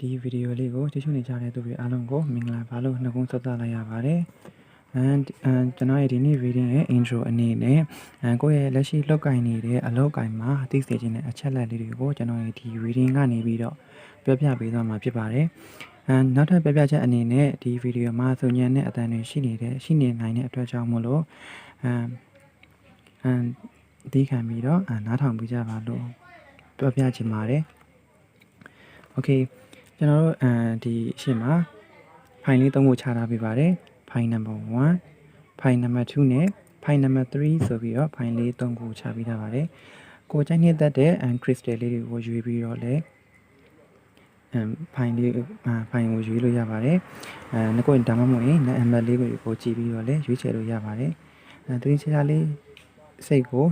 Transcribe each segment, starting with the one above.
ဒီဗီဒီယိုလေးကိုကြည့်ရှုနေကြတဲ့သူတွေအားလုံးကိုမင်္ဂလာပါလို့နှုတ်ခွန်းဆက်သလိုက်ရပါတယ်။ and ကျွန်တော်ရဲ့ဒီနေ့ reading ရဲ့ intro အနေနဲ့အဲကိုယ့်ရဲ့လက်ရှိလောက်ကင်နေတဲ့အလောက်ကင်မှာသိစေခြင်းတဲ့အချက်လက်လေးတွေကိုကျွန်တော်ရဲ့ဒီ reading ကနေပြီးတော့ပြောပြပေးသွားမှာဖြစ်ပါတယ်။ and နောက်ထပ်ပြောပြချက်အနေနဲ့ဒီဗီဒီယိုမှာစုံညံတဲ့အတန်တွေရှိနေတဲ့ရှိနေနိုင်တဲ့အတွက်ကြောင့်မို့လို့အမ်အမ်ဒီခံပြီးတော့နားထောင်ပြီးကြပါလို့ပြောပြချင်ပါတယ်။ Okay ကျွန်တော်တို့အဲဒီအရှိမဖိုင်လေးသုံးခုချထားပေးပါတယ်ဖိုင်နံပါတ်1ဖိုင်နံပါတ်2နဲ့ဖိုင်နံပါတ်3ဆိုပြီးတော့ဖိုင်လေးသုံးခုချပေးထားပါတယ်ကိုကြိုက်နေတတ်တဲ့အန်ခရစ်စတယ်လေးတွေကိုယူပြီးတော့လည်းအမ်ဖိုင်လေးဖိုင်ကိုယူလို့ရပါတယ်အဲငကိုဒါမှမဟုတ်ရင်နံပါတ်လေးကိုကြည့်ပြီးတော့လည်းရွေးချယ်လို့ရပါတယ်အဲတတိချာလေးစိတ်ကို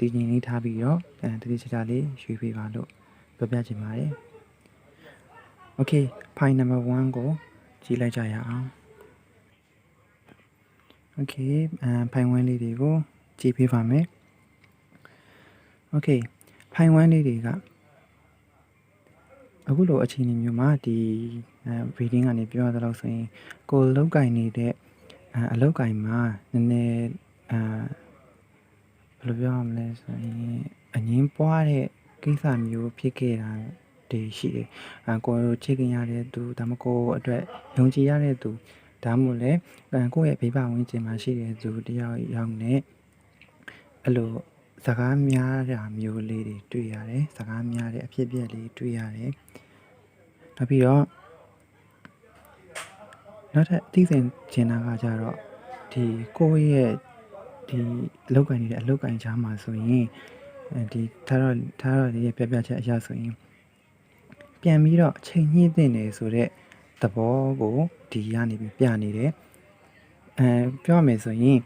တည်ငြိမ်လေးထားပြီးတော့အဲတတိချာလေးရွေးပေးပါလို့ပြောပြချင်ပါတယ် Okay file number 1ကိုကြည့်လိုက်ကြရအောင် Okay အဲ file 1လေးတွေကိုကြည့်ပေးပါမယ် Okay file 1လေးတွေကအခုလိုအခြေအနေမျိုးမှာဒီအဲ reading ကနေပြောရသလောက်ဆိုရင်ကိုလောက်ကင်နေတဲ့အလောက်ကင်မှာနည်းနည်းအဲဘယ်လိုပြောရမလဲဆိုရင်အငင်းပွားတဲ့ကိစ္စမျိုးဖြစ်ခဲ့တာ တွေရှိတယ်။အဲကိုချစ်ခင်ရတဲ့သူဒါမှမဟုတ်အတွက်ယုံကြည်ရတဲ့သူဒါမှမဟုတ်လည်းအဲကိုယ့်ရဲ့ဘေးပဝန်းကျင်မှာရှိတဲ့သူတယောက်ယောက်နဲ့အဲ့လိုစကားများတာမျိုးလေးတွေတွေ့ရတယ်။စကားများတဲ့အဖြစ်အပျက်လေးတွေ့ရတယ်။နောက်ပြီးတော့နောက်ထပ်အသိစိတ်ကျင်တာကကြတော့ဒီကိုယ့်ရဲ့ဒီအလောက်ကန်နေတဲ့အလောက်ကန်ချားမှာဆိုရင်အဲဒီထားတော့ထားတော့ရဲ့ပြပြချက်အရာဆိုရင် ပြန်ပြီးတော့အချိန်ညှိသင့်တယ်ဆိုတော့သဘောကိုဒီကနေပြီးပြနေတယ်အဲပြောရမယ်ဆိုရင်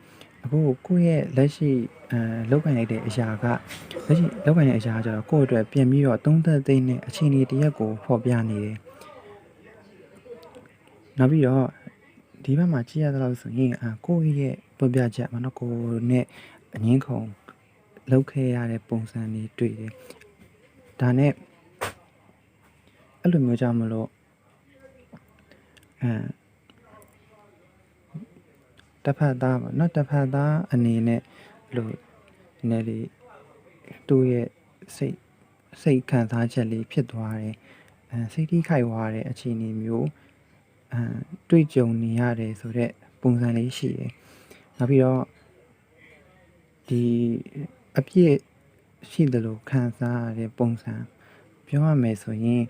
အခုကိုယ့်ရဲ့လက်ရှိအဲလောက်ကန်လိုက်တဲ့အရာကလက်ရှိလောက်ကန်တဲ့အရာကကျတော့ကိုယ့်အတွက်ပြန်ပြီးတော့သုံးသက်သိမ့်တဲ့အခြေအနေတရက်ကိုဖော်ပြနေတယ်နောက်ပြီးတော့ဒီဘက်မှာကြည့်ရသလောက်ဆိုရင်အကိုယ့်ရဲ့ပြပြချက်မနော်ကိုနဲ့အငင်းခုံလောက်ခဲ့ရတဲ့ပုံစံတွေတွေ့တယ်ဒါနဲ့ အဲ့လိုမျိုးကြောင့်မလို့အဲတစ်ဖက်သားပေါ့နော်တစ်ဖက်သားအနေနဲ့လို့နည်းလေးသူ့ရဲ့စိတ်စိတ်ခံစားချက်လေးဖြစ်သွားတယ်အဲစိတ်ထိခိုက်သွားတဲ့အခြေအနေမျိုးအဲတွေ့ကြုံနေရတယ်ဆိုတော့ပုံစံလေးရှိတယ်နောက်ပြီးတော့ဒီအပြည့်ရှိတယ်လို့ခံစားရတဲ့ပုံစံပြောရမယ်ဆိုရင်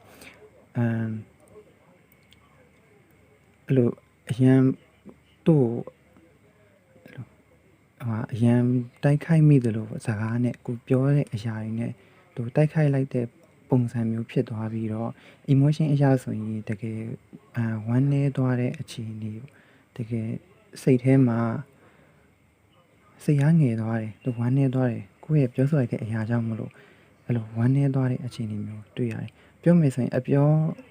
အမ်အဲ့လိုအရန်တို့ဟာအရန်တိုက်ခိုက်မိတယ်လို့စကားနဲ့ကိုပြောတဲ့အရာတွေနဲ့သူတိုက်ခိုက်လိုက်တဲ့ပုံစံမျိုးဖြစ်သွားပြီးတော့ emotion အရာဆိုရင်တကယ်အာဝမ်းနေသွားတဲ့အခြေအနေတကယ်စိတ်ထဲမှာစိတ်အားငယ်သွားတယ်သူဝမ်းနေသွားတယ်ကိုယ့်ရဲ့ပြောဆိုလိုက်တဲ့အရာကြောင့်မလို့အဲ့လိုဝမ်းနေသွားတဲ့အခြေအနေမျိုးတွေ့ရတယ် ပြောမယ်ဆိုရင်အပြော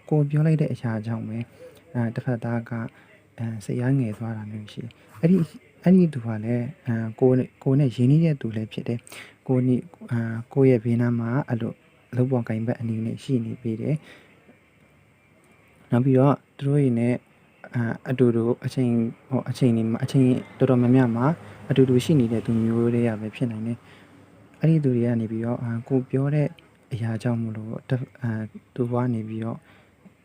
ကိုပြောလိုက်တဲ့အရာကြောင့်ပဲအဲတစ်ဖက်သားကအဲစိတ်အားငယ်သွားတာမျိုးရှိတယ်အဲ့ဒီအဲ့ဒီသူကလည်းအဲကိုကိုနဲ့ရင်းနှီးတဲ့သူလည်းဖြစ်တယ်ကိုနီအာကိုရဲ့ဘေးနားမှာအဲ့လိုအလုပ်ပေါ်ကင်ဘက်အနေနဲ့ရှိနေပြီးတယ်နောက်ပြီးတော့သူတို့ရင်းနဲ့အအတူတူအချိန်ဟိုအချိန်နေမှာအချိန်တော်တော်များများမှာအတူတူရှိနေတဲ့သူမျိုးတွေကပဲဖြစ်နိုင်တယ်အဲ့ဒီသူတွေကနေပြီးတော့ကိုပြောတဲ့ အရာကြောင့်မလို့အဲသူကနေပြီးတော့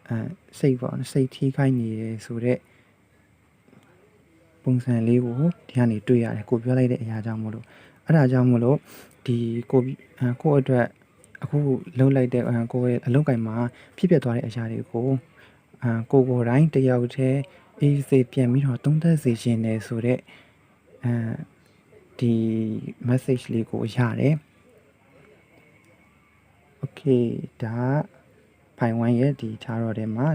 အဲစိတ်ပေါ့စိတ်ထိခိုက်နေတယ်ဆိုတော့ပုံစံလေးကိုဒီကနေတွေ့ရတယ်ကိုပြောလိုက်တဲ့အရာကြောင့်မလို့အဲ့ဒါကြောင့်မလို့ဒီကိုကိုအတွက်အခုလှုပ်လိုက်တဲ့ကိုရဲ့အလုပ်ကင်မှာဖြစ်ပျက်သွားတဲ့အရာတွေကိုအာကိုကိုတိုင်းတယောက်တည်းအေးစေပြန်ပြီးတော့သုံးသပ်စေခြင်းနဲ့ဆိုတော့အဲဒီ message လေးကိုရတယ် okay ဒါဖိုင်1ရဲ့ဒီ chart ထဲမှာ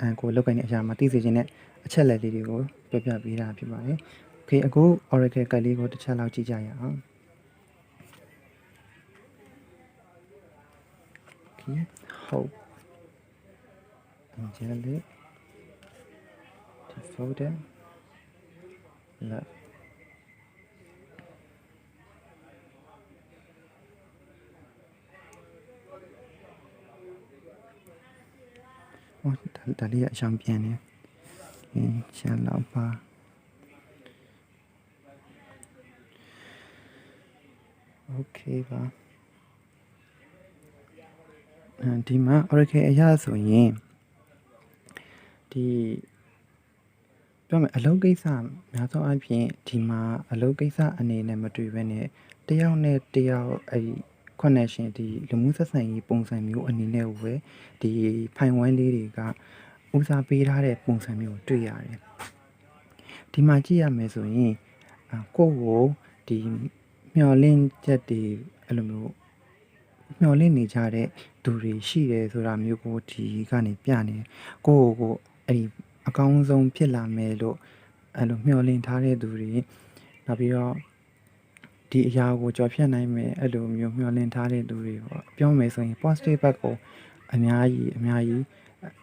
အန်ကိုလောက်ကိုင်းတဲ့အရာမှာသိစေခြင်းနဲ့အချက်လက်လေးတွေကိုပြပြပေးတာဖြစ်ပါတယ် okay အခု oracle ကလေးကိုတစ်ချက်လောက်ကြည့်ကြရအောင် okay hope angelic devoted love ဟော ဒါဒါလေးကအရှောင်ပြန်နေအင်းချန်လောက်ပါโอเคပါအဲဒီမှာ Oracle အရာဆိုရင်ဒီပြောမယ်အလုပ်ကိစ္စများသောအားဖြင့်ဒီမှာအလုပ်ကိစ္စအနေနဲ့မတွေ့ဘဲနဲ့တယောက်နဲ့တယောက်အဲဒီ connection ဒီလူမှုဆက်ဆံရေးပုံစံမျိုးအနေနဲ့ကိုပဲဒီဖိုင်ဝမ်းလေးတွေကဦးစားပေးထားတဲ့ပုံစံမျိုးကိုတွေ့ရတယ်ဒီမှာကြည့်ရမယ်ဆိုရင်အာကိုယ့်ကိုဒီမျော်လင့်ချက်တွေအဲ့လိုမျိုးမျော်လင့်နေကြတဲ့သူတွေရှိတယ်ဆိုတာမျိုးကိုဒီကနေပြနေတယ်ကိုယ့်ကိုယ်ကိုအဲ့ဒီအကောင်းဆုံးဖြစ်လာမယ်လို့အဲ့လိုမျှော်လင့်ထားတဲ့သူတွေနောက်ပြီးတော့ ဒီအရာကိုကြော်ဖြတ်နိုင်မယ်အဲ့လိုမျိုးမျှော်လင့်ထားတဲ့သူတွေပေါ့ပြောမယ်ဆိုရင် positive ဘက်ကိုအများကြီးအများကြီး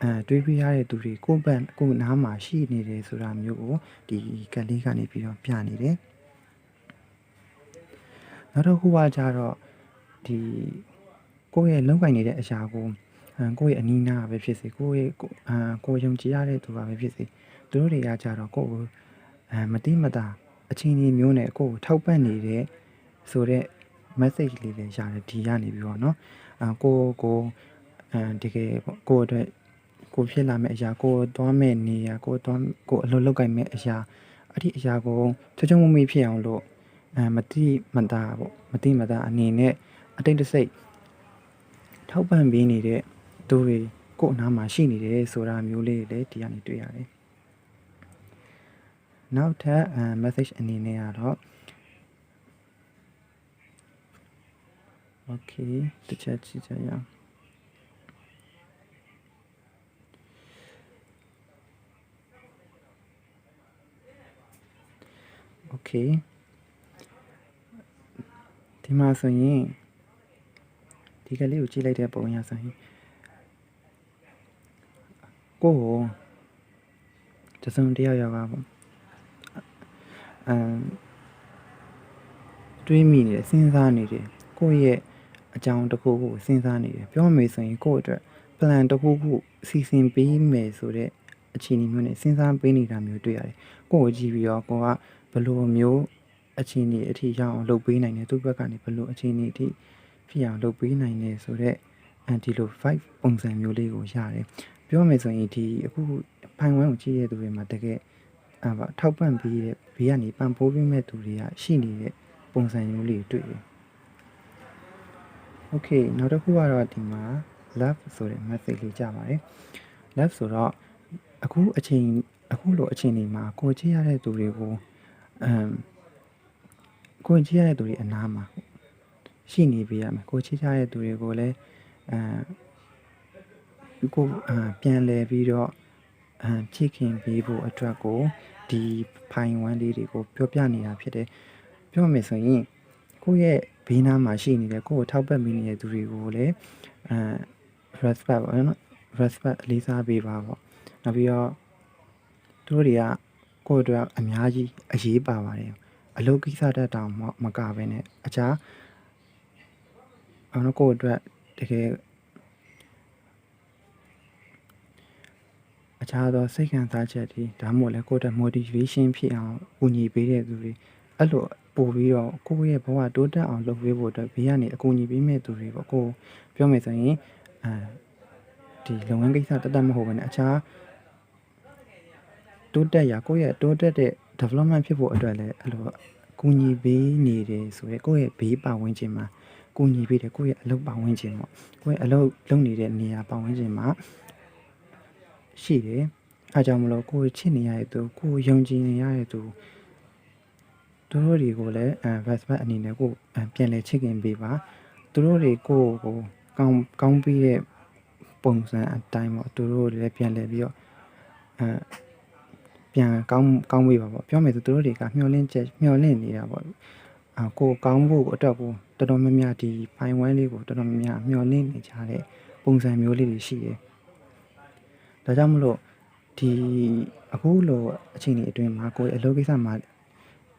အဲတွေးပြရတဲ့သူတွေကိုယ့်ဘက်ကိုယ်နားမှာရှိနေတယ်ဆိုတာမျိုးကိုဒီကလေးကနေပြီးတော့ပြနေတယ်နောက်တစ်ခုကကြတော့ဒီကိုယ့်ရဲ့လုံခြုံနေတဲ့အရာကိုအဲကိုယ့်ရဲ့အနီးနားပဲဖြစ်စေကိုယ့်ရဲ့ကိုအာကိုယ်ယုံကြည်ရတဲ့သူပါပဲဖြစ်စေသူတို့တွေကကြတော့ကိုယ့်ကိုအဲမတိမတာ အချင်းကြီးမျိုးနဲ့ကိုယ့်ကိုထောက်ပံ့နေတဲ့ဆိုတော့ message လေးလည်းရတယ်ဒီကနေပြီးတော့เนาะအာကိုကိုအဲတကယ်ပေါ့ကိုအတွက်ကိုဖြစ်လာမယ့်အရာကိုသွားမဲ့နေရာကိုသွားကိုအလုပ်လုပ်ကင်မဲ့အရာအဲ့ဒီအရာကိုချွတ်ချွတ်မွေ့မွေ့ဖြစ်အောင်လို့အဲမတိမတာပေါ့မတိမတာအနေနဲ့အတိတ်တစိတ်ထောက်ပံ့ပေးနေတဲ့သူတွေကိုယ်အနားမှာရှိနေတယ်ဆိုတာမျိုးလေးတွေလည်းဒီကနေတွေ့ရတယ် နောက်ထပ်အဲ message အနေနဲ့ကတော့ okay တချက်ကြည့်ကြရအောင် okay ဒီမှာဆိုရင်ဒီကလေးကိုကြည့်လိုက်တဲ့ပုံရဆိုရင်ကိုယ့်ကိုတစုံတယောက်ယောက်ကပေါ့ အမ်တွေးမိနေတယ်စဉ်းစားနေတယ်ကိုယ့်ရဲ့အကြောင်းတစ်ခုခုစဉ်းစားနေတယ်ပြောမယ်ဆိုရင်ကိုယ့်အတွက် plan တစ်ခုခုစီစဉ်ပေးမယ်ဆိုတဲ့အခြေအနေမျိုးနဲ့စဉ်းစားပေးနေတာမျိုးတွေ့ရတယ်ကိုယ့်ကိုကြည့်ပြီးတော့ကိုကဘယ်လိုမျိုးအခြေအနေအထိရအောင်လုပ်ပေးနိုင်တယ်သူ့ဘက်ကနေဘယ်လိုအခြေအနေအထိဖြစ်အောင်လုပ်ပေးနိုင်တယ်ဆိုတော့အန်တီလို5ပုံစံမျိုးလေးကိုရတယ်ပြောမယ်ဆိုရင်ဒီအခုဖိုင်ဝမ်ကိုကြည့်ရတဲ့သူတွေမှာတကယ်အပါထောက်ပံ့ပေးတဲ့ ဘေးကနေပံ့ပိုးပေးမဲ့သူတွေကရှိနေတဲ့ပုံစံမျိုးလေးတွေ့တယ်။ Okay နောက်တစ်ခုကတော့ဒီမှာ love ဆိုတဲ့ message လေးကြာပါတယ်။ love ဆိုတော့အခုအချိန်အခုလိုအချိန်ဒီမှာကိုကြည့်ရတဲ့သူတွေကိုအမ်ကိုကြည့်ရတဲ့သူတွေအနားမှာရှိနေပေးရမယ်။ကိုချစ်ကြတဲ့သူတွေကိုလည်းအဲကိုအာပြန်လဲပြီးတော့အချစ်ခင်ပေးဖို့အတွက်ကို ဒီဖိုင်ဝမ်းလေးတွေကိုပြောပြနေတာဖြစ်တယ်ပြောမယ်ဆိုရင်ကိုယ့်ရဲ့ဘေးနားမှာရှိနေတဲ့ကိုယ့်ကိုထောက်ပံ့ပေးနေတဲ့သူတွေကိုလည်းအဲ respect ပေါ့နော် respect လေးစားပေးပါပေါ့နောက်ပြီးတော့သူတို့တွေကကိုယ့်အတွက်အများကြီးအရေးပါပါတယ်အလုပ်ကိစ္စတက်တောင်မကဘဲနဲ့အခြားအောင်ကိုယ့်အတွက်တကယ် အခြားသောစိတ်ခံစားချက်တွေဒါမှမဟုတ်လည်းကိုယ့်အတွက် motivation ဖြစ်အောင်ကူညီပေးတဲ့သူတွေအဲ့လိုပို့ပြီးတော့ကိုယ့်ရဲ့ဘဝတိုးတက်အောင်လုပ်ပေးဖို့အတွက်ဘေးကနေအကူအညီပေးမဲ့သူတွေပေါ့ကိုပြောမယ်ဆိုရင်အဲဒီလုပ်ငန်းကိစ္စတတ်တတ်မဟုတ်ဘဲနဲ့အခြားတိုးတက်ရာကိုယ့်ရဲ့တိုးတက်တဲ့ development ဖြစ်ဖို့အတွက်လည်းအဲ့လိုကူညီပေးနေတယ်ဆိုရဲကိုယ့်ရဲ့ဘေးပါဝင်ခြင်းမှာကူညီပေးတယ်ကိုယ့်ရဲ့အလုပ်ပါဝင်ခြင်းပေါ့ကိုယ့်ရဲ့အလုပ်လုပ်နေတဲ့နေရာပါဝင်ခြင်းမှာ ရှိတယ်အဲကြောင့်မလို့ကိုယ်ချစ်နေရတဲ့သူကိုယ်ယုံကြည်နေရတဲ့သူသူတို့တွေကိုလည်းအဲ respect အနေနဲ့ကိုပြန်လဲချစ်ခင်ပေးပါသူတို့တွေကိုကိုကောင်းကောင်းပြီးတဲ့ပုံစံအတိုင်းပေါ့သူတို့လည်းပြန်လဲပြီးတော့အဲပြန်ကောင်းကောင်းပေးပါပေါ့ပြောမယ်ဆိုသူတို့တွေကမျောလင့်ချက်မျောလင့်နေတာပေါ့အာကိုကောင်းဖို့အတွက်ကိုတော်တော်များများဒီဖိုင်ဝိုင်းလေးကိုတော်တော်များများမျောလင့်နေကြတဲ့ပုံစံမျိုးလေးတွေရှိတယ် ဒါကြောင့်မလို့ဒီအခုလိုအချိန်ကြီးအတွင်းမှာကိုယ်အလုပ်ကိစ္စမှာ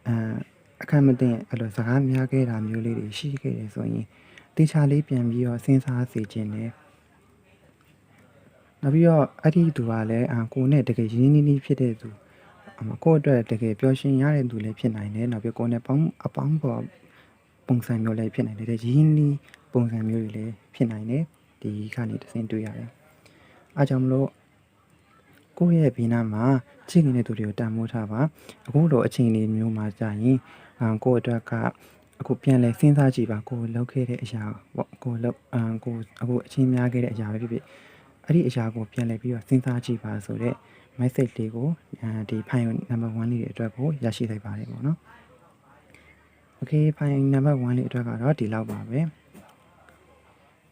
အမ်အခက်မတင်အဲ့လိုစကားများခဲ့တာမျိုးလေးတွေရှိခဲ့တယ်ဆိုရင်တေချာလေးပြန်ပြီးတော့စဉ်းစားစေခြင်းနဲ့နောက်ပြီးတော့အဲ့ဒီသူကလည်းအာကိုနဲ့တကယ်ရင်းနှီးနှီးဖြစ်တဲ့သူအမကိုအတွက်တကယ်ပျော်ရွှင်ရတဲ့သူလည်းဖြစ်နိုင်တယ်နောက်ပြီးကိုနဲ့ပေါင်းအပေါင်းပေါ်ပုံစံမျိုးလည်းဖြစ်နိုင်တယ်ရင်းနှီးပုံစံမျိုးတွေလည်းဖြစ်နိုင်တယ်ဒီကနေတစ်ဆင့်တွေ့ရတယ်အားကြောင့်မလို့ ကိုယ့်ရဲ့ဘေးနားမှာချစ်နေတဲ့သူတွေကိုတန်ဖိုးထားပါအခုလိုအချိန်လေးမျိုးမှာကြာရင်အာကိုယ့်အတွက်ကအခုပြန်လဲစဉ်းစားကြည့်ပါကိုယ်လောက်ခဲ့တဲ့အရာပေါ့ကိုယ်လောက်အာကိုယ်အခုအချင်းများခဲ့တဲ့အရာပဲဖြစ်ဖြစ်အဲ့ဒီအရာကိုပြန်လည်ပြီးတော့စဉ်းစားကြည့်ပါဆိုတော့ message လေးကိုအဲဒီ file number 1လေးတွေအတွက်ကိုရရှိလိုက်ပါတယ်ပေါ့နော် Okay file number 1လေးအတွက်ကတော့ဒီလောက်ပါပဲ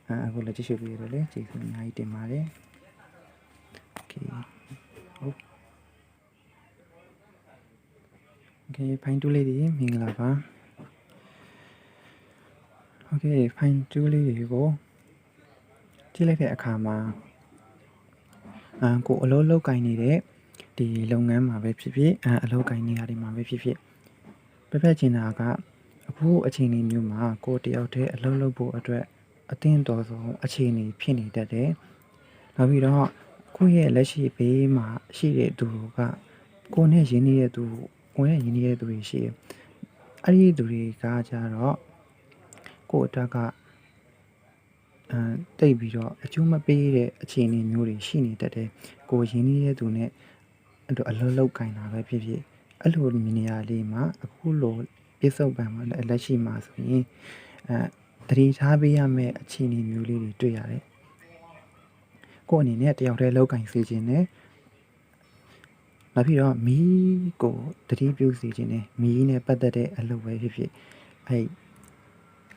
အဲအခုလည်းကြည့်ရှုပြီးရတော့လေကျေးဇူးအများကြီးတင်ပါတယ် Okay ဟုတ် Okay file 2လေးတွေမင်္ဂလာပါ Okay file 2လေးတွေကိုကြည့်လိုက်တဲ့အခါမှာအာကိုအလုပ်လုပ်ကင်နေတဲ့ဒီလုပ်ငန်းမှာပဲဖြစ်ဖြစ်အာအလုပ်ကင်နေရာတွေမှာပဲဖြစ်ဖြစ်ပြပြချင်တာကအခုအချိန်လေးမျိုးမှာကိုတယောက်တည်းအလုပ်လုပ်ဖို့အတွက်အသင့်တော်ဆုံးအချိန်လေးဖြစ်နေတတ်တယ်။နောက်ပြီးတော့ကိုယ့်ရဲ့လက်ရှိဘေးမှာရှိတဲ့သူကကိုယ်နဲ့ရင်းနှီးတဲ့သူကို ယ်နဲ့ရင်းနှီးတဲ့သူတွေရှိတယ်။အဲ့ဒီသူတွေကကြတော့ကိုယ့်အတွက်ကအဲတိတ်ပြီးတော့အကျိုးမပေးတဲ့အခြေအနေမျိုးတွေရှိနေတတ်တယ်ကိုရင်းနှီးတဲ့သူနဲ့အဲ့လိုအလုံးလောက်ကင်တာပဲဖြစ်ဖြစ်အဲ့လိုနေရာလေးမှာအခုလိုပြစ္ဆုတ်ပံမှာလက်ရှိမှာဆိုရင်အဲတတိထားပေးရမယ့်အခြေအနေမျိုးလေးတွေတွေ့ရတယ်ကိုအနေနဲ့တယောက်တည်းလောက်ကင်စေခြင်းနဲ့ နောက်ပြီးတော့မီးကိုတတိပြုစေခြင်းနဲ့မီးနဲ့ပတ်သက်တဲ့အလုပ်ပဲဖြစ်ဖြစ်အဲ့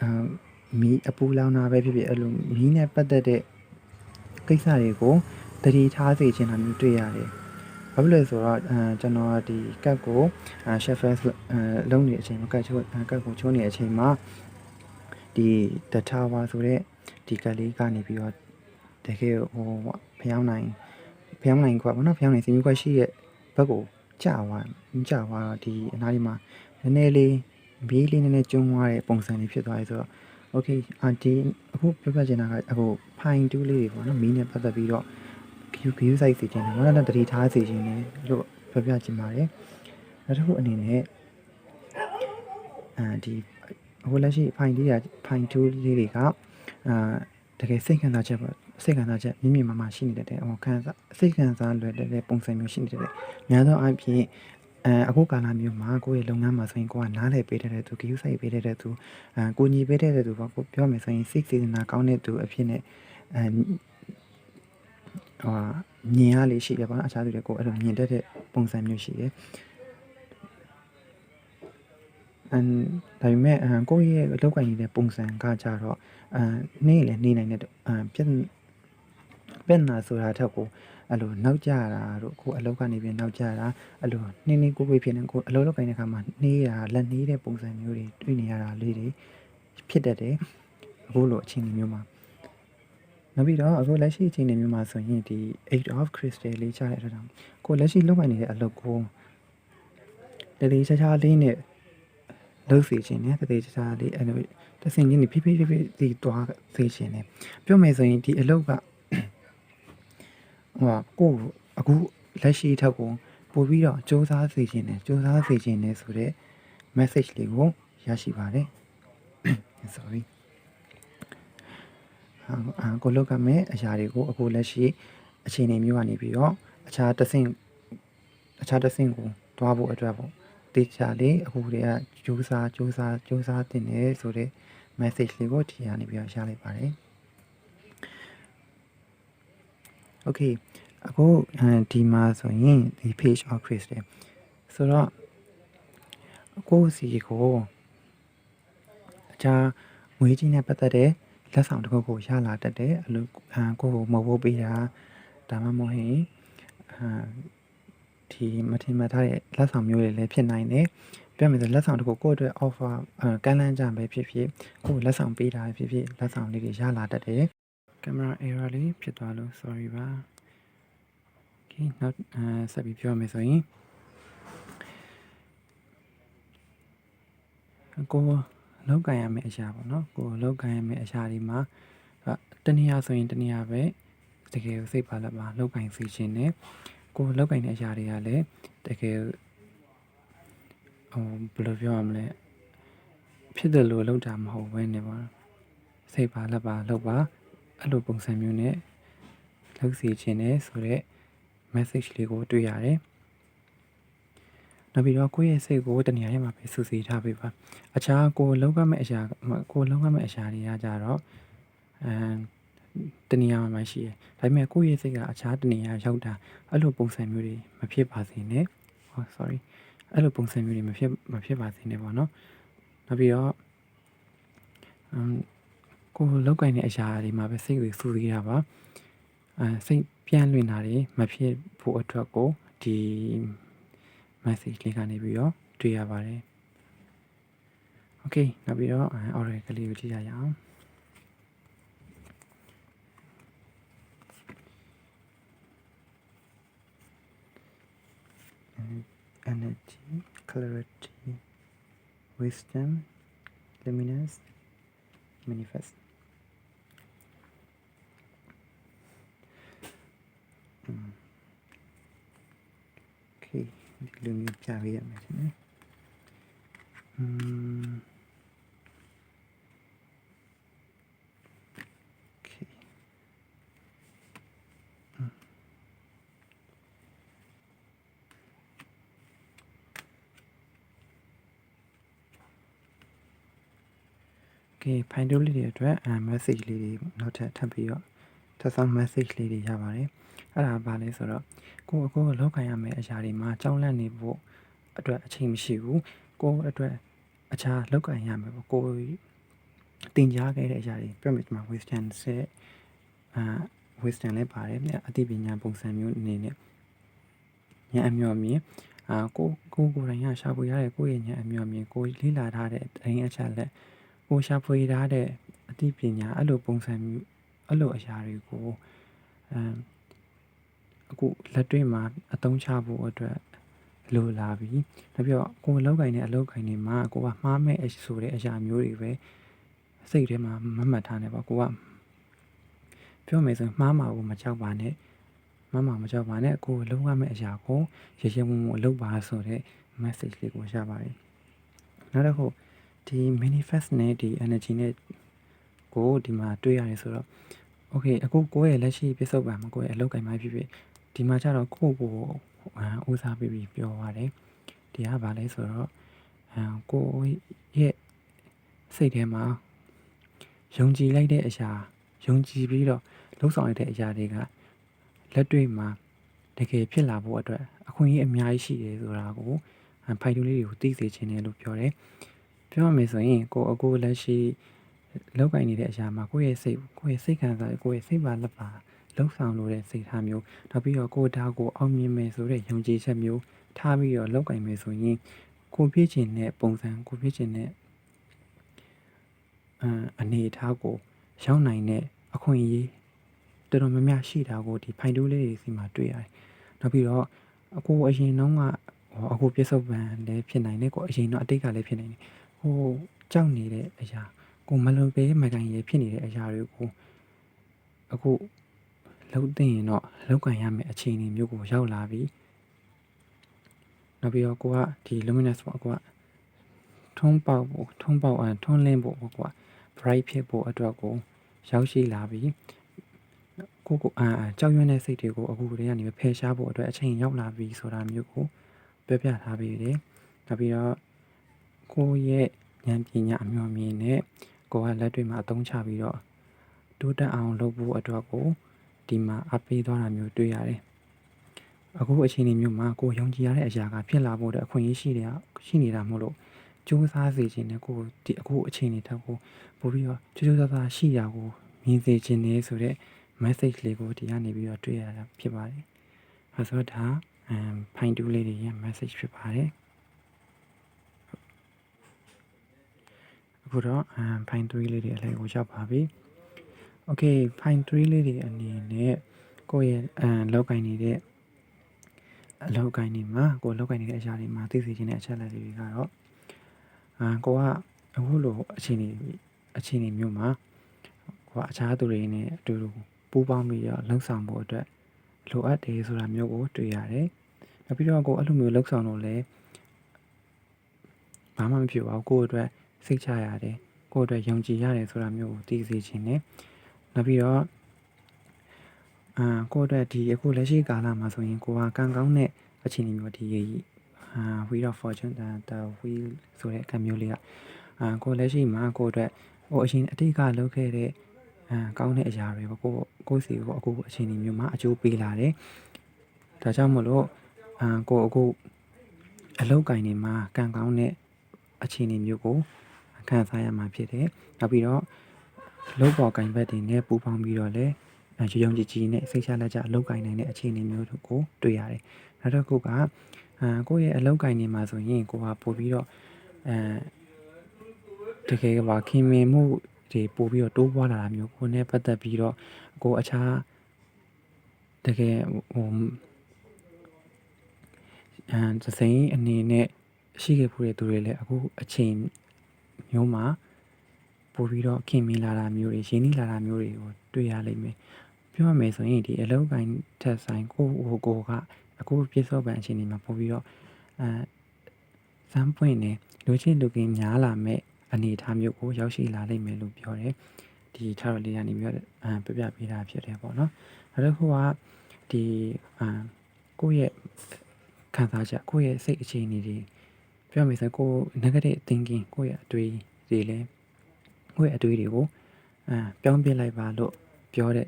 အမ်မီးအပူလောင်တာပဲဖြစ်ဖြစ်အဲ့လိုမီးနဲ့ပတ်သက်တဲ့ကိစ္စတွေကိုတတိထားစေချင်တာမျိုးတွေ့ရတယ်။ဘာဖြစ်လဲဆိုတော့အဲကျွန်တော်ဒီကတ်ကိုအဲ shuffle အဲလုံးနေတဲ့အချိန်မှာကတ်ချိုးကတ်ကိုချိုးနေတဲ့အချိန်မှာဒီ the tower ဆိုတဲ့ဒီကတ်လေးကနေပြီးတော့တကယ်ဟိုဖျောင်းနိုင်ဖျောင်းနိုင်ကွာဘောနော်ဖျောင်းနိုင်စီမျိုးကွက်ရှိတဲ့ဘ က်ကိုကြာသွားကြာသွားတော့ဒီအနားလေးမှာနည်းနည်းလေးဘီးလေးနည်းနည်းကျုံသွားတဲ့ပုံစံလေးဖြစ်သွားပြီဆိုတော့ okay အာဒီအခုပြောပြချင်တာကအခုဖိုင်တူးလေးတွေပေါ့နော်မီးနဲ့ပတ်သက်ပြီးတော့ view view site စီခြင်းတယ်ဘာလို့လဲတတိထားစီခြင်းတယ်လို့ပြောပြချင်ပါတယ်နောက်တစ်ခုအနေနဲ့အာဒီအခုလက်ရှိဖိုင်လေးတွေဖိုင်တူးလေးတွေကအာတကယ်စိတ်ခံစားချက်ပေါ့ စိတ်ခံစားချက်မြင့်မြင့်မားမားရှိနေတတ်တယ်ဟိုခံစားစိတ်ခံစားလွယ်တဲ့ပုံစံမျိုးရှိနေတတ်တယ်များသောအားဖြင့်အဲအခုကာလမျိုးမှာကိုယ့်ရဲ့လုပ်ငန်းမှာဆိုရင်ကိုကနားလည်ပေးတဲ့သူဂရုစိုက်ပေးတဲ့သူအဲကိုညီပေးတဲ့သူပေါ့ကိုပြောမယ်ဆိုရင်စိတ်စေတနာကောင်းတဲ့သူအဖြစ်နဲ့အဲဟိုမြင်ရလေးရှိတယ်ပေါ့နော်အခြားသူတွေကိုအဲ့လိုမြင်တတ်တဲ့ပုံစံမျိုးရှိတယ်အန်ဒါပေမဲ့အန်ကိုယ့်ရဲ့လောက်ကိုင်းနေတဲ့ပုံစံကကြတော့အန်နေလည်းနေနိုင်တဲ့အန်ပြက် ပြက်နာဆိုတာထက်ကိုအဲ့လိုနောက်ကြတာတို့ကိုအလောက်ကနေပြီးနောက်ကြတာအဲ့လိုနှင်းနှင်းကိုကိုဖြစ်နေကိုအလောက်လောက်ကိုင်းတဲ့ခါမှာနှေးတာလက်နှေးတဲ့ပုံစံမျိုးတွေတွေ့နေရတာလေးတွေဖြစ်တတ်တယ်အခုလိုအခြေအနေမျိုးမှာနောက်ပြီးတော့အခုလက်ရှိအခြေအနေမျိုးမှာဆိုရင်ဒီ8 of crystal လေးချတဲ့အတွက်ကြောင့်ကိုလက်ရှိလောက်ကိုင်းနေတဲ့အလုပ်ကိုတတိချာချာလေးနဲ့လုပ်စီခြင်းနဲ့တတိချာချာလေးအဲ့လိုတဆင်ချင်းဖြည်းဖြည်းဖြည်းဖြည်းဒီတွားစေခြင်းနဲ့ပြောမယ်ဆိုရင်ဒီအလုပ်က ဟိုကိုအခုလက်ရှိထက်ကိုပို့ပြီးတော့စူးစမ်းစေခြင်းနဲ့စူးစမ်းစေခြင်းနဲ့ဆိုတဲ့ message လေးကိုရရှိပါတယ် sorry အာကိုလောက်ကမဲ့အရာတွေကိုအခုလက်ရှိအခြေအနေမျိုးကနေပြီးတော့အခြားတစ်ဆင့်အခြားတစ်ဆင့်ကိုတွားဖို့အတွက်ပေါ့တေချာလေးအခုတည်းကကြိုးစားကြိုးစားကြိုးစားတင်နေဆိုတဲ့ message လေးကိုဒီကနေပြီးတော့ရလိုက်ပါတယ် okay အခုဒီမှာဆိုရင်ဒီ page of crystal ဆိုတော့ကိုစီကိုအခြားငွေကြီးနဲ့ပတ်သက်တဲ့လက်ဆောင်တစ်ခုကိုရလာတတ်တယ်အလိုအာကိုကိုမဟုတ်ပေးတာဒါမှမဟုတ်ရင်အာဒီမထင်မှတ်ထားတဲ့လက်ဆောင်မျိုးတွေလည်းဖြစ်နိုင်တယ်ပြောမယ်ဆိုလက်ဆောင်တစ်ခုကိုယ့်အတွက် offer အာကမ်းလှမ်းကြပဲဖြစ်ဖြစ်ကိုယ်လက်ဆောင်ပေးတာဖြစ်ဖြစ်လက်ဆောင်လေးတွေရလာတတ်တယ် ကင်မရာ error လေးဖြစ်သွားလို့ sorry ပါ okay နောက်အာဆက်ပြီးပြောမယ်ဆိုရင်ကိုလောက်ကန်ရမယ့်အရာပေါ့နော်ကိုလောက်ကန်ရမယ့်အရာဒီမှာတနည်းအားဆိုရင်တနည်းအားပဲတကယ်ကိုစိတ်ပါလက်ပါလောက်ကင်စီခြင်းနဲ့ကိုလောက်ကင်တဲ့အရာတွေကလည်းတကယ်ဟိုဘယ်လိုပြောရမလဲဖြစ်တယ်လို့လောက်တာမဟုတ်ဘဲနဲ့ပေါ့စိတ်ပါလက်ပါလောက်ပါ အဲ့လိုပုံစံမျိုးနဲ့လောက်စီခြင်းနဲ့ဆိုတော့ message လေးကိုတွေ့ရတယ်နောက်ပြီးတော့ကိုယ့်ရဲ့စိတ်ကိုတနေရာထဲမှာပဲစုစည်းထားပေးပါအခြားကိုလောက်ကမဲ့အရာကိုလောက်ကမဲ့အရာတွေကကြတော့အမ်တနေရာမှာမရှိရဒါပေမဲ့ကိုယ့်ရဲ့စိတ်ကအခြားတနေရာရောက်တာအဲ့လိုပုံစံမျိုးတွေမဖြစ်ပါစေနဲ့ဟော sorry အဲ့လိုပုံစံမျိုးတွေမဖြစ်မဖြစ်ပါစေနဲ့ပေါ့နော်နောက်ပြီးတော့အ မ်ကိုလောက်ကင်တဲ့အရာတွေမှာပဲစိတ်ကိုစူးစီးတာပါအဲစိတ်ပြန်လွင်တာတွေမဖြစ်ဖို့အတွက်ကိုဒီ message လေးကနေပြီးတော့တွေ့ရပါတယ် okay နောက်ပြီးတော့ order ကလေးကိုကြည့်ရအောင် energy, clarity, wisdom, luminous, manifest. Okay, ဒီလိုမျိုးပြပေးရမယ်ရှင်။ Mm. Okay. Okay ဖိုင်တိုလေးတွေအတွက်အဲ message လေးတွေနောက်ထပ်ထပ်ပြီးတော့ထပ်ဆောင် message လေးတွေရပါတယ် အဲ့ဒါဘာလဲဆိုတော့ကိုအကိုလောက်ခံရမယ့်အရာတွေမှာကြောင်းလန့်နေဖို့အတွက်အချိန်မရှိဘူးကိုအတွက်အခြားလောက်ခံရမယ်ပေါ့ကိုတင်ကြားခဲ့တဲ့အရာတွေပြမယ်ဒီမှာ wisdom ဆက်အာ wisdom လည်းပါတယ်အသိပညာပုံစံမျိုးအနေနဲ့ဉာဏ်အမျှော်မြင်အာကိုကိုကိုယ်တိုင်ရရှာဖွေရတဲ့ကိုယ့်ရဲ့ဉာဏ်အမျှော်မြင်ကိုလေ့လာထားတဲ့အရင်အချက်လက်ကိုရှာဖွေထားတဲ့အသိပညာအဲ့လိုပုံစံမျိုးအဲ့လိုအရာတွေကိုအမ် အခုလက်တွေ့မှာအသုံးချဖို့အတွက်လိုလာပြီ။ဒါပြတော့ကိုယ်လောက်ကင်တဲ့အလောက်ကင်တွေမှာကိုကမှားမဲ့ဆိုတဲ့အရာမျိုးတွေပဲစိတ်ထဲမှာမမှတ်ထားနေပါကိုကပြောမယ်ဆိုရင်မှားမှာကိုမကြောက်ပါနဲ့မမမကြောက်ပါနဲ့ကိုယ်လုံးဝမဲ့အရာကိုရရမုံမုံလုပ်ပါဆိုတဲ့ message လေးကိုရပါတယ်။နောက်တစ်ခုဒီ manifest နဲ့ဒီ energy နဲ့ကိုဒီမှာတွေ့ရတယ်ဆိုတော့ okay အခုကိုယ့်ရဲ့လက်ရှိပြစ္ဆုတ်ပံမှာကိုယ့်ရဲ့အလုပ်ကိုင်မှဖြစ်ဖြစ် ဒီမှာကျတော့ကိုယ့်ကိုဦးစားပေးပြီးပြောရတယ်ဒီကဘာလဲဆိုတော့အဲကိုယ့်ရဲ့စိတ်ထဲမှာယုံကြည်လိုက်တဲ့အရာယုံကြည်ပြီးတော့လှုပ်ဆောင်ရတဲ့အရာတွေကလက်တွေ့မှာတကယ်ဖြစ်လာဖို့အတွက်အခွင့်အရေးအများကြီးရှိတယ်ဆိုတာကိုဖိုင်တူလေးတွေကိုသိစေချင်တယ်လို့ပြောတယ်ပြောရမယ်ဆိုရင်ကိုအကိုလက်ရှိလောက်ကင်နေတဲ့အရာမှာကိုယ့်ရဲ့စိတ်ကိုယ့်ရဲ့စိတ်ခံစားကိုယ့်ရဲ့စိတ်ပါလက်ပါ လှုပ်ဆောင်လို့တဲ့စိတ်ထားမျိုးနောက်ပြီးတော့ကိုယ်ဒါကိုအောင်မြင်မယ်ဆိုတဲ့ယုံကြည်ချက်မျိုးထားပြီးတော့လောက်ကင်မယ်ဆိုရင်ကိုပြည့်ချင်တဲ့ပုံစံကိုပြည့်ချင်တဲ့အအနေအထားကိုရောက်နိုင်တဲ့အခွင့်အရေးတော်တော်များများရှိတာကိုဒီဖိုင်တိုးလေးတွေစီမှာတွေ့ရတယ်။နောက်ပြီးတော့အကိုအရင်တော့ကအကိုပြစ္ဆုတ်ပံလည်းဖြစ်နိုင်တယ်ကိုအရင်တော့အတိတ်ကလည်းဖြစ်နိုင်တယ်။ဟိုကြောက်နေတဲ့အရာကိုမလုံပဲမကန်ရဲဖြစ်နေတဲ့အရာတွေကိုအခု လှုပ်သိရင်တော့လောက်ကန်ရမယ့်အခြေအနေမျိုးကိုရောက်လာပြီနောက်ပြီးတော့ကိုကဒီ luminous ပေါ့ကိုကထုံးပေါက်ဖို့ထုံးပေါက်အထုံးလင်းဖို့ပေါ့ကိုက bright ဖြစ်ဖို့အတွက်ကိုရောက်ရှိလာပြီကိုကိုအာကြောက်ရွံ့တဲ့စိတ်တွေကိုအခုတည်းကနေဖယ်ရှားဖို့အတွက်အချိန်ရောက်လာပြီဆိုတာမျိုးကိုပြောပြထားပေးတယ်နောက်ပြီးတော့ကိုရဲ့ဉာဏ်ပညာအမျှော်မြင်နဲ့ကိုကလက်တွေ့မှာအသုံးချပြီးတော့တိုးတက်အောင်လုပ်ဖို့အတွက်ကို ဒီမှာအပေးသွားတာမျိုးတွေ့ရတယ်။အခုအချိန်ဒီမျိုးမှာကိုယုံကြည်ရတဲ့အရာကဖြစ်လာဖို့အတွက်အခွင့်အရေးရှိတယ်ရှိနေတာမို့လို့စူးစမ်းစေခြင်းနဲ့ကိုဒီအခုအချိန်တွေထက်ကိုပို့ပြီးတော့ကြိုးကြိုးစားစားရှိတာကိုမြင်စေခြင်းနဲ့ဆိုတဲ့ message လေးကိုဒီကနေပြီးတော့တွေ့ရတာဖြစ်ပါတယ်။အဲဆိုတော့အမ်ဖိုင်တူလေးတွေရဲ့ message ဖြစ်ပါတယ်။အခုတော့အမ်ဖိုင်တူလေးတွေအလဲကိုရောက်ပါပြီ။ okay fine tree လေးတွေအနေနဲ့ကိုယ့်ရဲ့အမ်လောက်ကင်နေတဲ့အလောက်ကင်နေမှာကိုလောက်ကင်နေတဲ့အရာတွေမှာသိစေခြင်းတဲ့အချက်လက်တွေကတော့အာကိုကအခုလိုအခြေအနေအခြေအနေမျိုးမှာကိုကအခြားသူတွေနဲ့အတူတူပူးပေါင်းပြီးတော့လှုပ်ဆောင်ဖို့အတွက်လိုအပ်တယ်ဆိုတာမျိုးကိုတွေ့ရတယ်။နောက်ပြီးတော့ကိုအဲ့လိုမျိုးလှုပ်ဆောင်လို့လည်းဘာမှမဖြစ်ပါဘူးကိုယ့်အတွက်စိတ်ချရတယ်ကိုယ့်အတွက်ယုံကြည်ရတယ်ဆိုတာမျိုးကိုသိစေချင်တယ်။ နောက်ပြီးတော့အာကိုယ့်အတွက်ဒီအခုလက်ရှိကာလမှာဆိုရင်ကိုကကံကောင်းတဲ့အခြေအနေမျိုးဒီအာ wheel of fortune ဒါ the wheel ဆိုတဲ့ကံမျိုးလေးကအာကိုလက်ရှိမှာကိုယ့်အတွက်ဟိုအရင်အတိတ်ကလုပ်ခဲ့တဲ့အာကောင်းတဲ့အရာတွေပေါ့ကိုကိုစီကိုအခုအခြေအနေမျိုးမှာအကျိုးပေးလာတယ်။ဒါကြောင့်မလို့အာကိုအခုအလောက်ကင်နေမှာကံကောင်းတဲ့အခြေအနေမျိုးကိုခံစားရမှာဖြစ်တယ်။နောက်ပြီးတော့ လောပေါ်ကင်ဘက်တွေနဲ့ပူးပေါင်းပြီးတော့လည်းရုံရုံကြည်ကြည်နဲ့စိတ်ချလက်ချအလောက်ကင်နိုင်တဲ့အခြေအနေမျိုးတို့ကိုတွေ့ရတယ်။နောက်တစ်ခုကအာကိုယ့်ရဲ့အလောက်ကင်နေမှာဆိုရင်ကိုကပို့ပြီးတော့အဲတကယ်ပါခင်မင်မှုတွေပို့ပြီးတော့တိုးပွားလာတာမျိုးကိုနဲ့ပတ်သက်ပြီးတော့ကိုအခြားတကယ်ဟိုအဲသစိမ်းအနေနဲ့ရှိခဲ့ဖို့တဲ့သူတွေလည်းအခုအချိန်မျိုးမှာ ပို့ပြီးတော့ခင်မင်လာတာမျိုးတွေရင်းနှီးလာတာမျိုးတွေကိုတွေ့ရလိမ့်မယ်ပြောရမယ်ဆိုရင်ဒီအလောက်ကိုင်းထက်ဆိုင်ကိုဟိုကိုကအခုပြစ္ဆော့ပန်အခြေအနေမှာပို့ပြီးတော့အဲစမ်းပွင့်နေလူချင်းလူကင်းများလာမဲ့အနေအထားမျိုးကိုရောက်ရှိလာလိမ့်မယ်လို့ပြောတယ်ဒီထားရလေးကနေပြီးတော့အပြပြပေးတာဖြစ်တယ်ပေါ့နော်နောက်တစ်ခုကဒီအာကိုယ့်ရဲ့ခံစားချက်ကိုယ့်ရဲ့စိတ်အခြေအနေတွေပြောမယ်ဆိုကို negative thinking ကိုယ့်ရဲ့အတွေးတွေလည်း ကိုယ့်ရဲ့အတွေးတွေကိုအာပြောင်းပြလိုက်ပါလို့ပြောတဲ့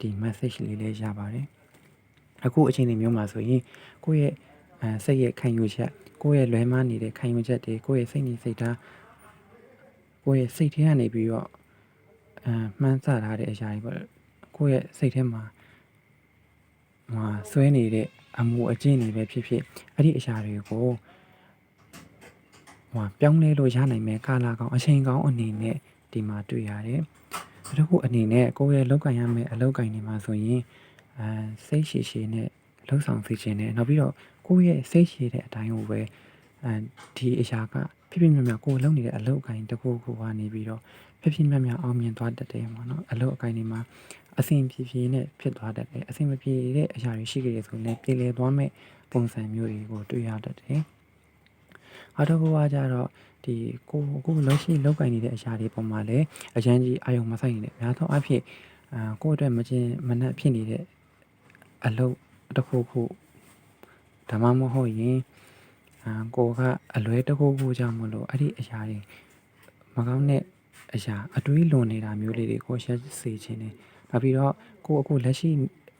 ဒီ message လေးလည်းရပါတယ်အခုအချိန်မျိုးမှာဆိုရင်ကိုယ့်ရဲ့အဲစိတ်ရဲ့ခံယူချက်ကိုယ့်ရဲ့လွဲမှားနေတဲ့ခံယူချက်တွေကိုယ့်ရဲ့စိတ်နေစိတ်ထားကိုယ့်ရဲ့စိတ်ထဲကနေပြီးတော့အဲမှန်းဆထားတဲ့အရာတွေပေါ့ကိုယ့်ရဲ့စိတ်ထဲမှာဟိုဆွဲနေတဲ့အမှုအကျင့်တွေပဲဖြစ်ဖြစ်အဲ့ဒီအရာတွေကို ဟိုပြောင်းလဲလို့ရနိုင်မယ်ကာလာကောင်အချိန်ကောင်းအနေနဲ့ဒီမှာတွေ့ရတယ်။ဒါတို့အနေနဲ့ကိုယ့်ရဲ့လောက်ကင်ရမယ့်အလောက်ကင်တွေမှာဆိုရင်အဲစိတ်ရှည်ရှည်နဲ့လှုပ်ဆောင်စေခြင်းနဲ့နောက်ပြီးတော့ကိုယ့်ရဲ့စိတ်ရှည်တဲ့အတိုင်းကိုပဲအဲဒီအရာကဖြစ်ဖြစ်မြတ်မြတ်ကိုယ်လုပ်နေတဲ့အလုပ်အကိုင်းတစ်ခုခုကနေပြီးတော့ဖြစ်ဖြစ်မြတ်မြတ်အောင်မြင်သွားတတ်တယ်ပေါ့နော်အလုပ်အကိုင်းတွေမှာအဆင်ပြေပြေနဲ့ဖြစ်သွားတတ်တယ်အဆင်မပြေတဲ့အရာတွေရှိကြတယ်ဆိုရင်ပြေလည်သွားမဲ့ပုံစံမျိုးတွေကိုတွေ့ရတတ်တယ် အတော့ဘဝကြတော့ဒီကိုကိုလက်ရှိလောက်ကင်နေတဲ့အရာတွေပုံမှာလည်းအရန်ကြီးအာယုံမဆိုင်နေတယ်။များသောအားဖြင့်အာကိုယ့်အတွက်မကျင်မနှက်ဖြစ်နေတဲ့အလုပ်တစ်ခုခုဒါမှမဟုတ်ရင်အာကိုကအလွဲတခုခုကြောင့်မလို့အဲ့ဒီအရာတွေမကောင်းတဲ့အရာအတွေးလွန်နေတာမျိုးလေးတွေကိုရှက်စေခြင်းနေနောက်ပြီးတော့ကိုအခုလက်ရှိ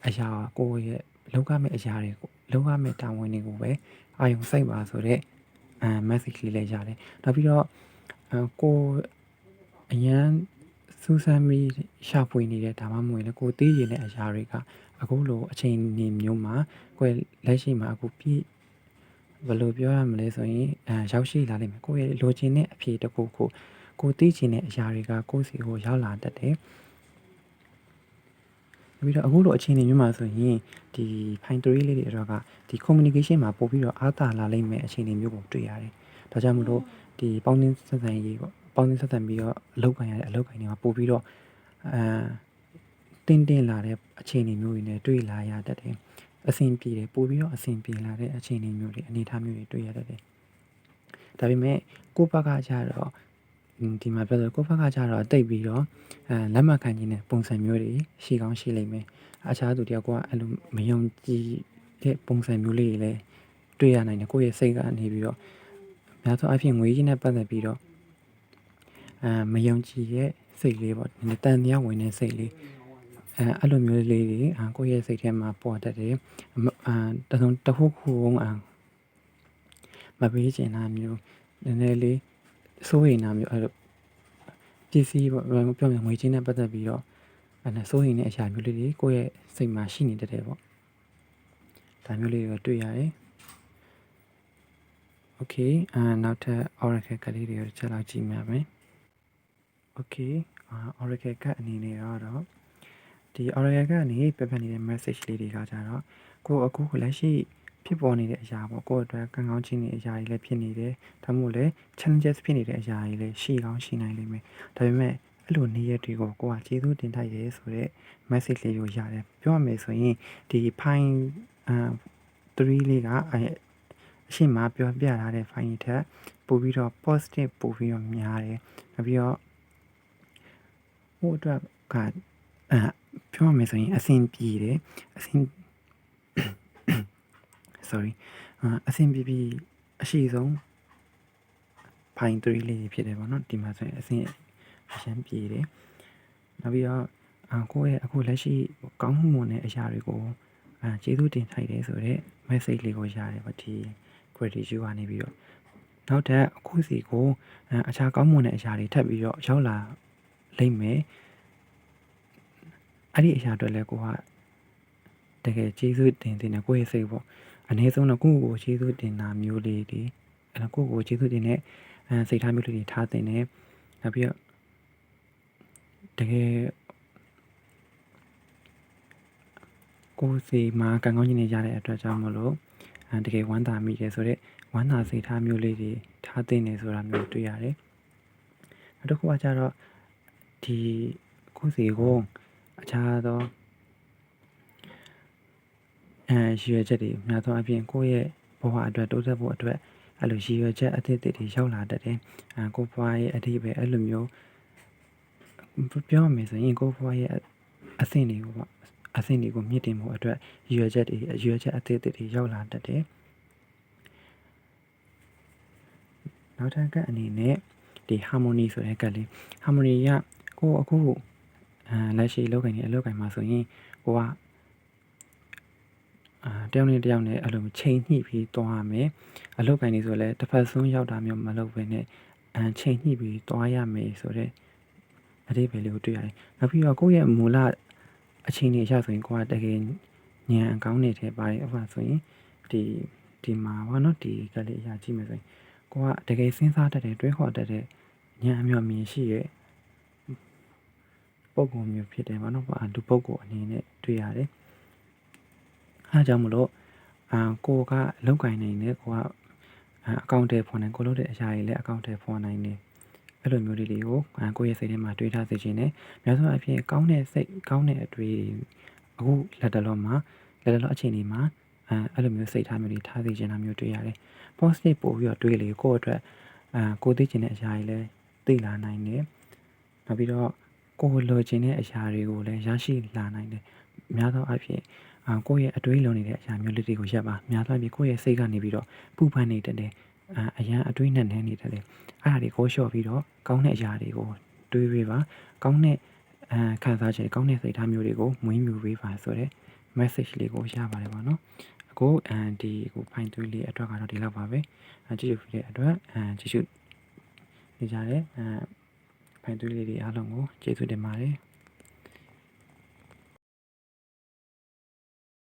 အရာကိုရဲ့လောက်ရမယ့်အရာတွေကိုလောက်ရမယ့်တာဝန်တွေကိုပဲအာယုံစိတ်ပါဆိုတော့ အဲ message လေးလည်းရတယ်နောက်ပြီးတော့ကိုအရန်စူးစမ်းပြီးရှာဖွေနေတဲ့ဒါမှမဟုတ်လည်းကိုသိရင်တဲ့အရာတွေကအခုလိုအချိန်နေမျိုးမှာကိုယ်လက်ရှိမှာအခုပြည့်ဘယ်လိုပြောရမလဲဆိုရင်အဲရောက်ရှိလာလိမ့်မယ်ကိုယ့်ရဲ့လိုချင်တဲ့အဖြေတစ်ခုကိုကိုသိချင်တဲ့အရာတွေကကိုယ့်စီကိုရောက်လာတတ်တယ် ပြီးတော့အခုလိုအခြေအနေမျိုးမှာဆိုရင်ဒီ fine tree လေးတွေတော့ကဒီ communication မှာပို့ပြီးတော့အားသာလာလိမ့်မယ်အခြေအနေမျိုးကိုတွေ့ရတယ်။ဒါကြောင့်မလို့ဒီပေါင်းသင်းဆက်ဆံရေးပေါ့ပေါင်းသင်းဆက်ဆံပြီးတော့အလုပ်ကိုင်ရတဲ့အလုပ်ကိုင်တွေမှာပို့ပြီးတော့အဲတင်းတင်းလာတဲ့အခြေအနေမျိုးတွေနဲ့တွေ့လာရတတ်တယ်။အဆင်ပြေတယ်ပို့ပြီးတော့အဆင်ပြေလာတဲ့အခြေအနေမျိုးတွေအနေအထားမျိုးတွေတွေ့ရတတ်တယ်။ဒါပေမဲ့ကိုယ့်ဘက်ကကျတော့ ဒီမှာပြောဆိုကိုယ့်ဘက်ကကျတော့တိတ်ပြီးတော့အဲလက်မှတ်ခံခြင်းနဲ့ပုံစံမျိုးတွေရှိကောင်းရှိလိမ့်မယ်။အခြားသူတယောက်ကအဲ့လိုမယုံကြည်တဲ့ပုံစံမျိုးလေးတွေလည်းတွေ့ရနိုင်တယ်ကိုယ့်ရဲ့စိတ်ကနေပြီးတော့များသောအားဖြင့်ငွေကြီးနဲ့ပတ်သက်ပြီးတော့အဲမယုံကြည်ရဲ့စိတ်လေးပေါ့တန်တရားဝင်တဲ့စိတ်လေးအဲအဲ့လိုမျိုးလေးတွေအာကိုယ့်ရဲ့စိတ်ထဲမှာပေါ်တတ်တယ်အာတစုံတခုခုအာမပေးချင်တာမျိုးနည်းနည်းလေး စိုးရိမ်တာမျိုးအဲ့လိုပစ္စည်းပေါ့ပြောမြင်ငွေချင်းနဲ့ပတ်သက်ပြီးတော့အဲ့ဒါစိုးရိမ်တဲ့အရာမျိုးလေးတွေကိုယ့်ရဲ့စိတ်မှာရှိနေတတ်တယ်ပေါ့ဒါမျိုးလေးတွေတွေ့ရတယ် Okay အာနောက်ထပ် Oracle ကလေးတွေကိုချက်လောက်ကြည့်မြမယ် Okay အာ Oracle ကအနေနဲ့တော့ဒီ Oracle ကနေပြပြနေတဲ့ message လေးတွေကကြတော့ကိုအခုလက်ရှိ ဖြစ်ပေါ်နေတဲ့အရာပေါ့ကိုယ့်အတွက်ကံကောင်းခြင်းတွေအရာတွေလည်းဖြစ်နေတယ်ဒါမှမဟုတ်လည်း challenges ဖြစ်နေတဲ့အရာတွေလည်းရှိကောင်းရှိနိုင်လိမ့်မယ်ဒါပေမဲ့အဲ့လိုနေ့ရက်တွေကိုကိုကကျေးဇူးတင်ထိုက်ရဲဆိုတော့ message လေးကိုရတယ်ပြောရမယ်ဆိုရင်ဒီဖိုင်အာ3လေးကအဲ့အရှိမပြောပြထားတဲ့ file ထက်ပို့ပြီးတော့ positive ပို့ပြီးတော့များတယ်နောက်ပြီးတော့ဟိုအတွက်ကအာပြောရမယ်ဆိုရင်အဆင်ပြေတယ်အဆင် sorry အာအဆင်ပြေပြေအရှိဆုံး file 3လေးဖြစ်တယ်ပေါ့နော်ဒီမှာဆိုရင်အဆင်အရှမ်းပြေတယ်နောက်ပြီးတော့အာကိုယ့်ရဲ့အခုလက်ရှိကောင်းမှုမွန်တဲ့အရာတွေကိုအာကျေးဇူးတင်ထိုက်တယ်ဆိုတော့ message လေးကိုရတယ်ပေါ့ဒီ gratitude ကနေပြီးတော့နောက်ထပ်အခုစီကိုအာအခြားကောင်းမွန်တဲ့အရာတွေထပ်ပြီးတော့ရောက်လာလိမ့်မယ်အဲ့ဒီအရာအတွက်လည်းကိုကတကယ်ကျေးဇူးတင်တင်တယ်ကိုယ့်ရဲ့စိတ်ပေါ့ အနည်းဆုံးတော့ကိုယ့်ကိုယ်ကျေးဇူးတင်တာမျိုးလေးတွေအဲ့တော့ကိုယ့်ကိုယ်ကျေးဇူးတင်တဲ့အဲစိတ်ထားမျိုးလေးတွေထားတင်တယ်နောက်ပြီးတော့တကယ်ကိုယ်စီမှာကံကောင်းခြင်းတွေရတဲ့အတွက်ကြောင့်မလို့အဲတကယ်ဝမ်းသာမိတယ်ဆိုတော့ဝမ်းသာစိတ်ထားမျိုးလေးတွေထားတင်နေဆိုတာမျိုးတွေ့ရတယ်နောက်တစ်ခုကကျတော့ဒီကိုယ်စီကိုအခြားသော အဲရည်ရွယ်ချက်တွေများသောအားဖြင့်ကိုယ့်ရဲ့ဘဝအတွက်တိုးတက်ဖို့အတွက်အဲ့လိုရည်ရွယ်ချက်အသစ်တွေရောက်လာတတ်တယ်။အဲကိုယ့်ဘဝရဲ့အဓိပ္ပာယ်အဲ့လိုမျိုးပြောရမယ်ဆိုရင်ကိုယ့်ဘဝရဲ့အဆင့်တွေကိုပေါ့အဆင့်တွေကိုမြင့်တင်ဖို့အတွက်ရည်ရွယ်ချက်တွေရည်ရွယ်ချက်အသစ်တွေရောက်လာတတ်တယ်။နောက်ထပ်ကအနေနဲ့ဒီ harmony ဆိုတဲ့ကလေး harmony ကကိုယ့်အခုအဲလက်ရှိလောက်ကင်နေအလောက်ကင်မှာဆိုရင်ကိုက အာတယောက်နဲ့တယောက်နဲ့အဲ့လိုချိန်ညှိပြီးသွားရမယ်အလောက်ကင်နေဆိုလည်းတစ်ဖက်ဆုံးရောက်တာမျိုးမလုပ်ဘဲနဲ့အန်ချိန်ညှိပြီးသွားရမယ်ဆိုတဲ့အသေးပဲလေးကိုတွေ့ရတယ်နောက်ပြီးတော့ကိုယ့်ရဲ့မူလအချိန်တွေအရဆိုရင်ကိုကတကယ်ညံအကောင်းနေတယ်ပါတယ်ဥပမာဆိုရင်ဒီဒီမှာဘာနော်ဒီကလေးအရာကြည့်မယ်ဆိုရင်ကိုကတကယ်စဉ်းစားတတ်တယ်တွေးခေါ်တတ်တဲ့ညံအမျှော်မြင်ရှိရဲ့ပုံပုံမျိုးဖြစ်တယ်ဘာနော်ဘာလူပုံကိုအနေနဲ့တွေ့ရတယ် အဲကြောင့်မလို့အာကိုကလောက်ကင်နေတယ်ကိုကအကောင့်တွေဖော်နိုင်ကိုလို့တဲ့အရာတွေလည်းအကောင့်တွေဖော်နိုင်တယ်အဲ့လိုမျိုးလေးတွေကိုကိုယ့်ရဲ့စိတ်ထဲမှာတွေးထားစေခြင်းနဲ့များသောအားဖြင့်ကောင်းတဲ့စိတ်ကောင်းတဲ့အတွေ့အခုလက်တလောမှာလက်တလောအချိန်ဒီမှာအဲအဲ့လိုမျိုးစိတ်ထားမျိုးတွေထားစေခြင်းတာမျိုးတွေ့ရတယ် positive ပို့ပြီးတော့တွေးလေကိုယ့်အတွက်အာကိုသိချင်တဲ့အရာတွေလည်းသိလာနိုင်တယ်နောက်ပြီးတော့ကိုယ်လိုချင်တဲ့အရာတွေကိုလည်းရရှိလာနိုင်တယ်များသောအားဖြင့်အာ ကိုယ့်ရဲ့အတွေးလုံးနေတဲ့အရာမျိုးလေးတွေကိုရပ်ပါများသောအားဖြင့်ကိုယ့်ရဲ့စိတ်ကနေပြီးတော့ပူပန်နေတတ်တယ်အာအရန်အတွေးနဲ့နေနေတတ်တယ်အဲ့ဒါတွေကိုလျှော့ပြီးတော့ကောင်းတဲ့အရာတွေကိုတွေးပေးပါကောင်းတဲ့အာခံစားချက်ကောင်းတဲ့စိတ်ထားမျိုးတွေကိုမွေးမြူပေးပါဆိုတဲ့ message လေးကိုရပါတယ်ပေါ့နော်အခုအန်ဒီကိုဖိုင်သွေးလေးအတွက်ကတော့ဒီလောက်ပါပဲအကြည့်ရတဲ့အတွက်အန်ကြည့်ရှုနေကြတဲ့အဲဖိုင်သွေးလေးတွေအားလုံးကိုကျေးဇူးတင်ပါတယ်